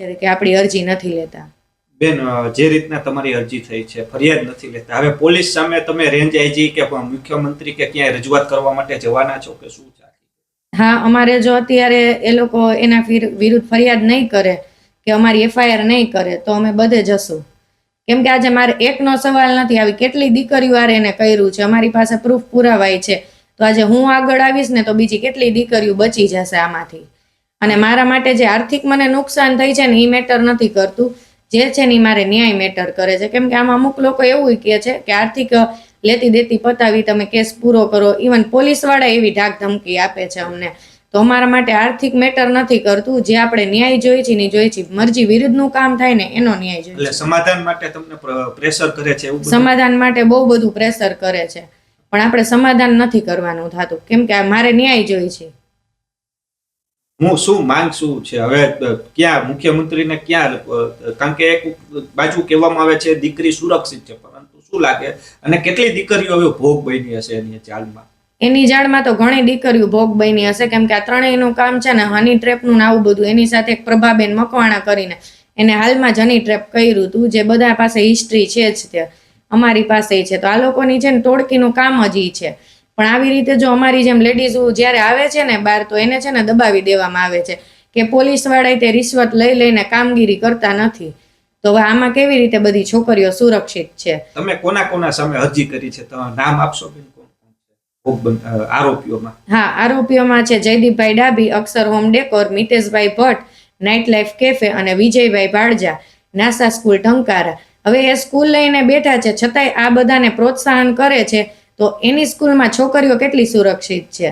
ત્યારે કે આપણી અરજી નથી લેતા? બેન જે રીતના તમારી અરજી થઈ છે ફરિયાદ નથી લેતા. હવે પોલીસ સામે તમે રેન્જ આઈજી કે મુખ્યમંત્રી કે ક્યાંય રજૂઆત કરવા માટે જવાના છો કે શું છે હા અમારે જો અત્યારે એ લોકો એના વિરુદ્ધ ફરિયાદ નહીં કરે કે અમારી એફઆઈઆર નહીં કરે તો અમે બધે જશું. કેમ કે આજે મારે એકનો સવાલ નથી આવી. કેટલી દીકરીઓ આરે એને કર્યું છે? અમારી પાસે પ્રૂફ પુરાવાય છે. તો આજે હું આગળ આવીશ ને તો બીજી કેટલી દીકરીઓ બચી જશે આમાંથી? અને મારા માટે જે આર્થિક મને નુકસાન થઈ છે ને એ મેટર નથી કરતું. જે છે ને મારે ન્યાય મેટર કરે છે. કેમ કે આમાં અમુક લોકો એવું કહે છે કે આર્થિક લેતી દેતી પતાવી તમે કેસ પૂરો કરો. ઇવન પોલીસવાળા એવી ઢાક ધમકી આપે છે અમને. તો અમારા માટે આર્થિક મેટર નથી કરતું. જે આપણે ન્યાય જોઈએ છે ને જોઈએ છે. મરજી વિરુદ્ધનું કામ થાય ને એનો ન્યાય જોઈએ એટલે સમાધાન માટે તમને પ્રેશર કરે છે એવું સમાધાન માટે બહુ બધું પ્રેશર કરે છે. પણ આપણે સમાધાન નથી કરવાનું થતું. કેમ કે મારે ન્યાય જોઈએ છે. હું શું માંગશું છે? હવે ક્યાં મુખ્યમંત્રીને ક્યાં કારણ કે એક બાજુ કહેવામાં આવે છે, દીકરી સુરક્ષિત છે, પરંતુ શું લાગે? અને કેટલી દીકરીઓ હવે ભોગ બની હશે એની ચાલમાં એની જાળમાં તો ઘણી દીકરીઓ ભોગ બની હશે, કેમ કે આ ત્રણેયનું કામ છે ને, હની ટ્રેપનું આવું બધું, એની સાથે એક પ્રભાબેન મકવાણા કરીને એને હાલમાં જની ટ્રેપ કર્યું હતું, જે બધા પાસે હિસ્ટ્રી છે જ તે અમારી પાસે છે. તો આ લોકોની છે ને ટોળકીનું કામ જ ઈ છે. પણ આવી રીતે જો અમારી જેમ લેડીઝ જ્યારે આવે છે ને બહાર તો એને છે ને દબાવી દેવામાં આવે છે કે પોલીસવાળા તે રિશ્વત લઈ લઈને કામગીરી કરતા નથી. તો હવે આમાં કેવી રીતે બધી છોકરીઓ સુરક્ષિત છે? તમે કોના કોના સામે અરજી કરી છે? તમે નામ આપશો આરોપીઓમાં. હા આરોપીઓમાં છે Jaydeepbhai Dabhi Akshar home decor Miteshbhai Bhatt nightlife cafe અને વિજયભાઈ ભાડજા નાસા સ્કૂલ ટંકારા હવે એ સ્કૂલ લઈને બેઠા છે છતાંય આ બધાને પ્રોત્સાહન કરે છે તો એની સ્કૂલમાં છોકરીઓ કેટલી સુરક્ષિત છે.